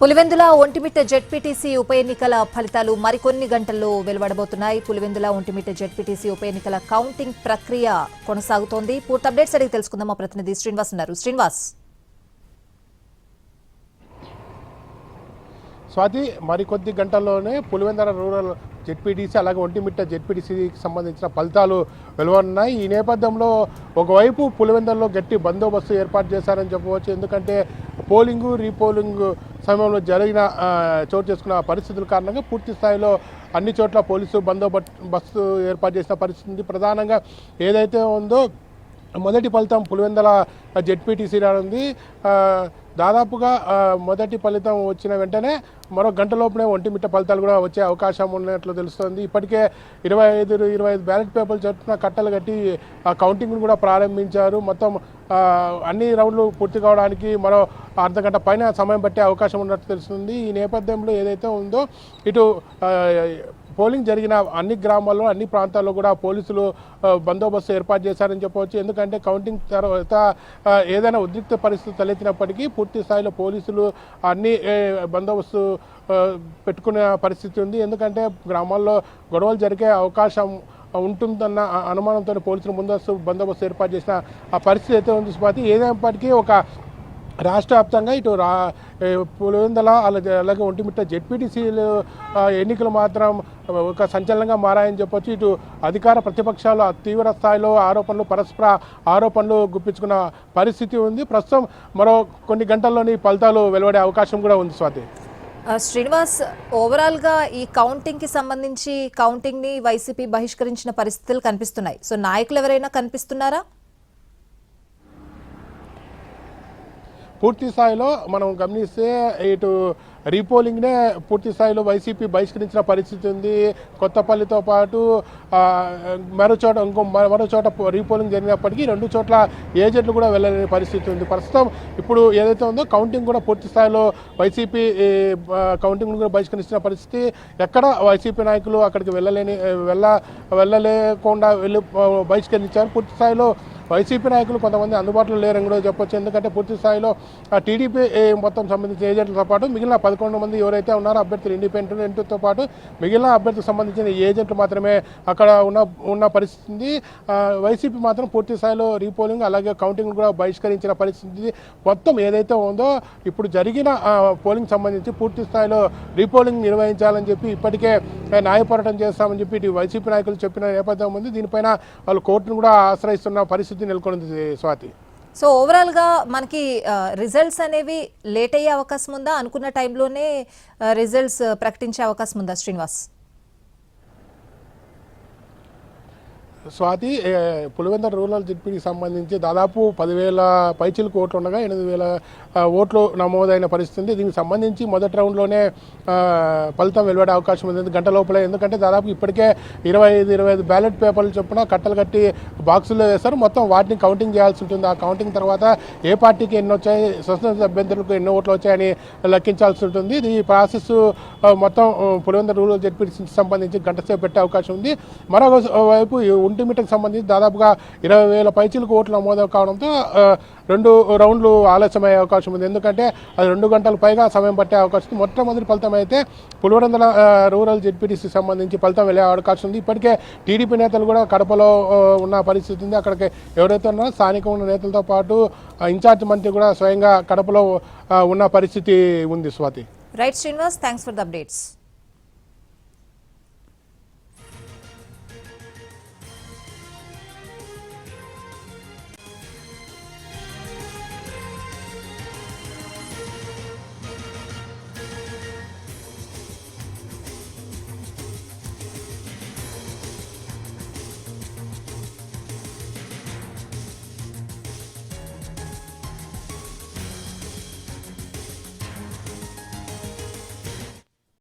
Pulivendula Vontimitta ZPTC ఉప ఎన్నికల ఫలితాలు మరికొన్ని గంటల్లో వెలువడబోతున్నాయి. పులివెందుల ఒంటిమిట్ట జెడ్పీటీసీ ఉప ఎన్నికల కౌంటింగ్ ప్రక్రియ కొనసాగుతోంది. పూర్తి అప్డేట్స్ అడిగి తెలుసుకుందాం. మా ప్రతినిధి శ్రీనివాస్ ఉన్నారు. శ్రీనివాస్. స్వాతి మరికొద్ది గంటల్లోనే పులివెందర రూరల్ జెడ్పీటీసీ అలాగే ఒంటిమిట్ట జెడ్పీటీసీకి సంబంధించిన ఫలితాలు వెలువడున్నాయి. ఈ నేపథ్యంలో ఒకవైపు పులివెందరలో గట్టి బందోబస్తు ఏర్పాటు చేశారని చెప్పవచ్చు. ఎందుకంటే పోలింగు రీపోలింగ్ సమయంలో జరిగిన చోటు చేసుకున్న పరిస్థితుల కారణంగా పూర్తి స్థాయిలో అన్ని చోట్ల పోలీసు బందోబస్తు ఏర్పాటు చేసిన పరిస్థితి ఉంది. ప్రధానంగా ఏదైతే ఉందో మొదటి ఫలితం పులివెందల జెడ్పీటీసీ ఉంది. దాదాపుగా మొదటి ఫలితం వచ్చిన వెంటనే మరో గంట లోపునే ఒంటిమిట్ట ఫలితాలు కూడా వచ్చే అవకాశం ఉన్నట్లు తెలుస్తోంది. ఇప్పటికే ఇరవై ఐదు ఇరవై ఐదు బ్యాలెట్ పేపర్లు చొప్పున కట్టలు కట్టి కౌంటింగ్ను కూడా ప్రారంభించారు. మొత్తం అన్ని రౌండ్లు పూర్తి కావడానికి మరో అర్ధగంట పైన సమయం పట్టే అవకాశం ఉన్నట్టు తెలుస్తుంది. ఈ నేపథ్యంలో ఏదైతే ఉందో ఇటు పోలింగ్ జరిగిన అన్ని గ్రామాల్లో అన్ని ప్రాంతాల్లో కూడా పోలీసులు బందోబస్తు ఏర్పాటు చేశారని చెప్పవచ్చు. ఎందుకంటే కౌంటింగ్ తర్వాత ఏదైనా ఉద్రిక్త పరిస్థితి తలెత్తినప్పటికీ పూర్తి స్థాయిలో పోలీసులు అన్ని బందోబస్తు పెట్టుకునే పరిస్థితి ఉంది. ఎందుకంటే గ్రామాల్లో గొడవలు జరిగే అవకాశం ఉంటుందన్న అనుమానంతో పోలీసులు ముందస్తు బందోబస్తు ఏర్పాటు చేసిన ఆ పరిస్థితి అయితే ఉంది స్వాతి ఏదైనప్పటికీ ఒక రాష్ట్ర వ్యాప్తంగా ఇటు రా పులివెందల అలాగే అలాగే ఒంటిమిట్ట జెడ్పీటీసీలు ఎన్నికలు మాత్రం ఒక సంచలనంగా మారాయని చెప్పొచ్చు. ఇటు అధికార ప్రతిపక్షాలు తీవ్ర స్థాయిలో ఆరోపణలు పరస్పర ఆరోపణలు గుప్పించుకున్న పరిస్థితి ఉంది. ప్రస్తుతం మరో కొన్ని గంటల్లోని ఫలితాలు వెలువడే అవకాశం కూడా ఉంది స్వాతి శ్రీనివాస్ ఓవరాల్గా ఈ కౌంటింగ్కి సంబంధించి కౌంటింగ్ని వైసీపీ బహిష్కరించిన పరిస్థితులు కనిపిస్తున్నాయి. సో నాయకులు ఎవరైనా కనిపిస్తున్నారా? పూర్తి స్థాయిలో మనం గమనిస్తే ఇటు రీపోలింగ్నే పూర్తి స్థాయిలో వైసీపీ బహిష్కరించిన పరిస్థితి ఉంది. కొత్తపల్లితో పాటు మరోచోట మరో చోట ఇంకో మ- మరో చోట రీపోలింగ్ జరిగినప్పటికీ రెండు చోట్ల ఏజెంట్లు కూడా వెళ్ళలేని పరిస్థితి ఉంది. ప్రస్తుతం ఇప్పుడు ఏదైతే ఉందో కౌంటింగ్ కూడా పూర్తి స్థాయిలో వైసీపీ కౌంటింగ్ కూడా బహిష్కరించిన పరిస్థితి. ఎక్కడ వైసీపీ నాయకులు అక్కడికి వెళ్ళలేని వెళ్ళ వెళ్ళలేకుండా వెళ్ళి బహిష్కరించారు. పూర్తి స్థాయిలో వైసీపీ నాయకులు కొంతమంది అందుబాటులో లేరని కూడా చెప్పొచ్చు. ఎందుకంటే పూర్తి స్థాయిలో ఆ టీడీపీ ఏ, మొత్తం సంబంధించిన ఏజెంట్లతో పాటు మిగిలిన పదకొండు మంది ఎవరైతే ఉన్నారో అభ్యర్థులు ఇండిపెండెంట్తో పాటు మిగిలిన అభ్యర్థులకు సంబంధించిన ఏజెంట్లు మాత్రమే అక్కడ ఉన్న ఉన్న పరిస్థితి. వైసీపీ మాత్రం పూర్తి స్థాయిలో రీపోలింగ్ అలాగే కౌంటింగ్ కూడా బహిష్కరించిన పరిస్థితి మొత్తం ఏదైతే ఉందో ఇప్పుడు జరిగిన పోలింగ్ సంబంధించి పూర్తి స్థాయిలో రీపోలింగ్ నిర్వహించాలని చెప్పి ఇప్పటికే న్యాయపోరాటం చేస్తామని చెప్పి వైసీపీ నాయకులు చెప్పిన నేపథ్యం ఉంది. దీనిపైన వాళ్ళు కోర్టును కూడా ఆశ్రయిస్తున్న పరిస్థితి నెలకొంది స్వాతి. సో ఓవరాల్గా మనకి రిజల్ట్స్ అనేవి లేట్ అయ్యే అవకాశం ఉందా? అనుకున్న టైంలోనే రిజల్ట్స్ ప్రకటించే అవకాశం ఉందా శ్రీనివాస్? స్వాతి ఏ, రూరల్ జడ్పీకి సంబంధించి దాదాపు పదివేల పైచిలకు ఓట్లు ఉండగా ఎనిమిది వేల ఓట్లు నమోదైన పరిస్థితి. ఉంది దీనికి సంబంధించి మొదటి రౌండ్లోనే ఫలితం వెలువడే అవకాశం ఉంది. గంట లోపలే. ఎందుకంటే దాదాపు ఇప్పటికే ఇరవై ఐదు ఇరవై ఐదు బ్యాలెట్ పేపర్లు చొప్పున కట్టలు కట్టి బాక్సుల్లో వేస్తారు మొత్తం వాటిని కౌంటింగ్ చేయాల్సి ఉంటుంది. ఆ కౌంటింగ్ తర్వాత ఏ పార్టీకి ఎన్ని వచ్చాయి స్వతంత్ర అభ్యర్థులకు ఎన్ని ఓట్లు వచ్చాయని లెక్కించాల్సి ఉంటుంది. ఇది ఈ ప్రాసెస్ మొత్తం ఆ, రూరల్ జడ్పీకి సంబంధించి గంట సేపు పెట్టే అవకాశం ఉంది. మరొక వైపు సంబంధించి దాదాపుగా ఇరవై వేల పైచీలకు ఓట్లు నమోదు కావడంతో రెండు రౌండ్లు ఆలస్యమయ్యే అవకాశం ఉంది. ఎందుకంటే అది రెండు గంటల పైగా సమయం పట్టే అవకాశం ఉంది. మొట్టమొదటి ఫలితం అయితే పులివరందల రూరల్ జెడ్పీటీసీ సంబంధించి ఫలితం వెళ్ళే అవకాశం ఉంది. ఇప్పటికే టీడీపీ నేతలు కూడా కడపలో ఉన్న పరిస్థితి ఉంది. అక్కడికి ఎవరైతే ఉన్నారో స్థానిక ఉన్న నేతలతో పాటు ఇన్ఛార్జ్ మంత్రి కూడా స్వయంగా కడపలో ఉన్న పరిస్థితి ఉంది Swathi. Right Srinivas thanks for the updates.